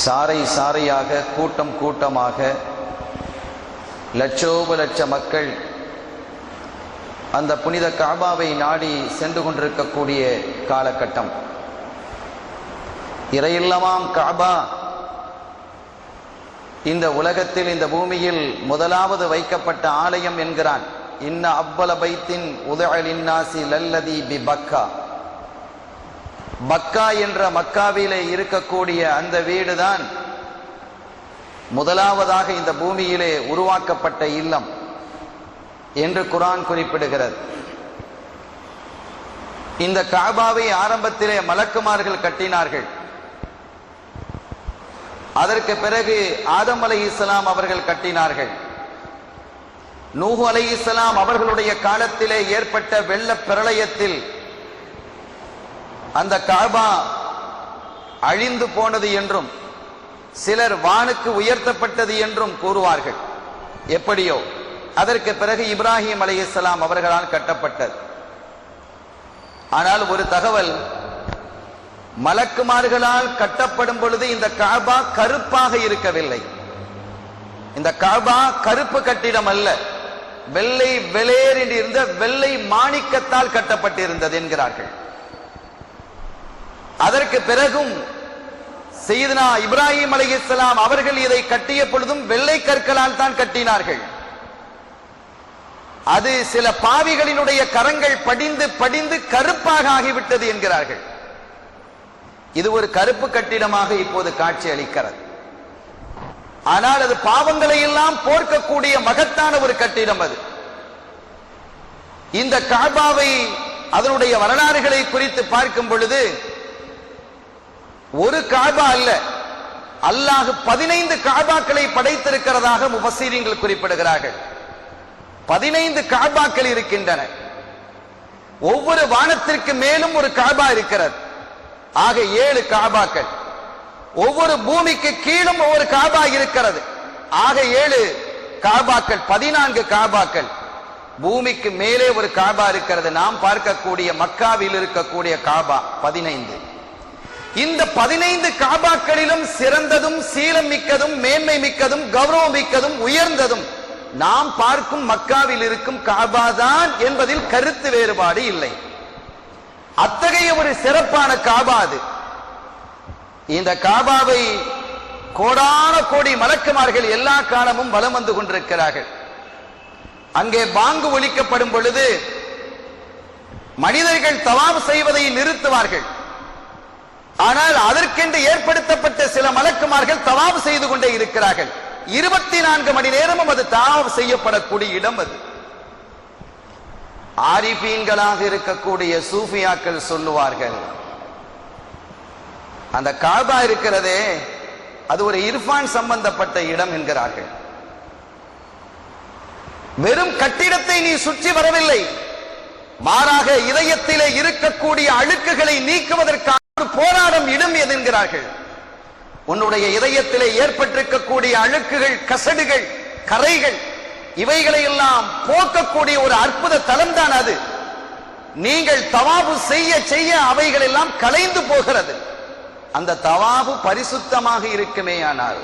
சாறை சாறையாக கூட்டம் கூட்டமாக லட்சோப லட்ச மக்கள் அந்த புனித காபாவை நாடி சென்று கொண்டிருக்கக்கூடிய காலகட்டம். இறையில்லமாம் காபா இந்த உலகத்தில் இந்த பூமியில் முதலாவது வைக்கப்பட்ட ஆலயம் என்கிறான். இன்ன அவ்வள பைத்தின் உதலின்னாசி லல்லதி பி பக்கா. மக்கா என்ற மக்காவிலே இருக்கக்கூடிய அந்த வீடுதான் முதலாவதாக இந்த பூமியிலே உருவாக்கப்பட்ட இல்லம் என்று குரான் குறிப்பிடுகிறது. இந்த காபாவை ஆரம்பத்திலே மலக்குமார்கள் கட்டினார்கள். அதற்கு பிறகு ஆதம் அலை இஸ்லாம் அவர்கள் கட்டினார்கள். நூஹு அலை இஸ்லாம் அவர்களுடைய காலத்திலே ஏற்பட்ட வெள்ள பிரளயத்தில் அந்த காபா அழிந்து போனது என்றும் சிலர் வானுக்கு உயர்த்தப்பட்டது என்றும் கூறுவார்கள். எப்படியோ அதற்கு பிறகு இப்ராஹிம் அலையாம் அவர்களால் கட்டப்பட்டது. ஆனால் ஒரு தகவல் மலக்குமார்களால் கட்டப்படும் பொழுது இந்த காபா கருப்பாக இருக்கவில்லை. இந்த காபா கருப்பு கட்டிடம் அல்ல வெள்ளை வெளேர் இருந்த வெள்ளை மாணிக்கத்தால் கட்டப்பட்டிருந்தது என்கிறார்கள். அதற்கு பிறகும் செய்தனா இப்ராஹிம் அலைஹிஸ்ஸலாம் அவர்கள் இதை கட்டிய பொழுதும் வெள்ளை கற்களால் தான் கட்டினார்கள். அது சில பாவிகளினுடைய கரங்கள் படிந்து படிந்து கருப்பாக ஆகிவிட்டது என்கிறார்கள். இது ஒரு கருப்பு கட்டிடமாக இப்போது காட்சி அளிக்கிறது. ஆனால் அது பாவங்களை எல்லாம் போர்க்கக்கூடிய மகத்தான ஒரு கட்டிடம் அது. இந்த காபாவை அதனுடைய வரலாறுகளை குறித்து பார்க்கும் பொழுது ஒரு காபா அல்ல. அல்லாஹ் பதினைந்து காபாக்களை படைத்திருக்கிறதாக முபசீரியங்கள் குறிப்பிடுகிறார்கள். பதினைந்து காபாக்கள் இருக்கின்றன. ஒவ்வொரு வானத்திற்கு மேலும் ஒரு காபா இருக்கிறது. ஆக ஏழு காபாக்கள். ஒவ்வொரு பூமிக்கு கீழும் ஒவ்வொரு காபா இருக்கிறது. ஆக ஏழு காபாக்கள் பதினான்கு காபாக்கள். பூமிக்கு மேலே ஒரு காபா இருக்கிறது. நாம் பார்க்கக்கூடிய மக்காவில் இருக்கக்கூடிய காபா பதினைந்து. இந்த பதினைந்து காபாக்களிலும் சிறந்ததும் சீலம் மிக்கதும் மேன்மை மிக்கதும் கௌரவம் மிக்கதும் உயர்ந்ததும் நாம் பார்க்கும் மக்காவில் இருக்கும் காபா தான் என்பதில் கருத்து வேறுபாடு இல்லை. அத்தகைய ஒரு சிறப்பான காபா அது. இந்த காபாவை கோடான கோடி மலக்குமார்கள் எல்லா காலமும் வலம் வந்து கொண்டிருக்கிறார்கள். அங்கே பாங்கு ஒலிக்கப்படும் பொழுது மனிதர்கள் தவாம் செய்வதை நிறுத்துவார்கள். ஆனால் அதற்கென்று ஏற்படுத்தப்பட்ட சில மலக்குமார்கள் தவாவு செய்து கொண்டே இருக்கிறார்கள். இருபத்தி நான்கு மணி நேரமும் அது தவாவு செய்யப்படக்கூடிய இடம் அது. ஆரிபீன்களாக இருக்கக்கூடிய சூஃபியாக்கள் சொல்லுவார்கள் அந்த காபா இருக்கிறதே அது ஒரு இர்ஃபான் சம்பந்தப்பட்ட இடம் என்கிறார்கள். வெறும் கட்டிடத்தை நீ சுற்றி வரவில்லை மாறாக இதயத்திலே இருக்கக்கூடிய அழுக்குகளை நீக்குவதற்காக மனிதன் என்கிறார்கள். உன்னுடைய இதயத்திலே ஏற்பட்டிருக்கக்கூடிய அழுக்குகள் கசடுகள் கரைகள் இவைகளை எல்லாம் போக்கக்கூடிய ஒரு அற்புத தலம் தான் அது. நீங்கள் தவாபு செய்ய செய்ய அவைகள் எல்லாம் கலைந்து போகிறது. அந்த தவாபு பரிசுத்தமாக இருக்குமே ஆனால்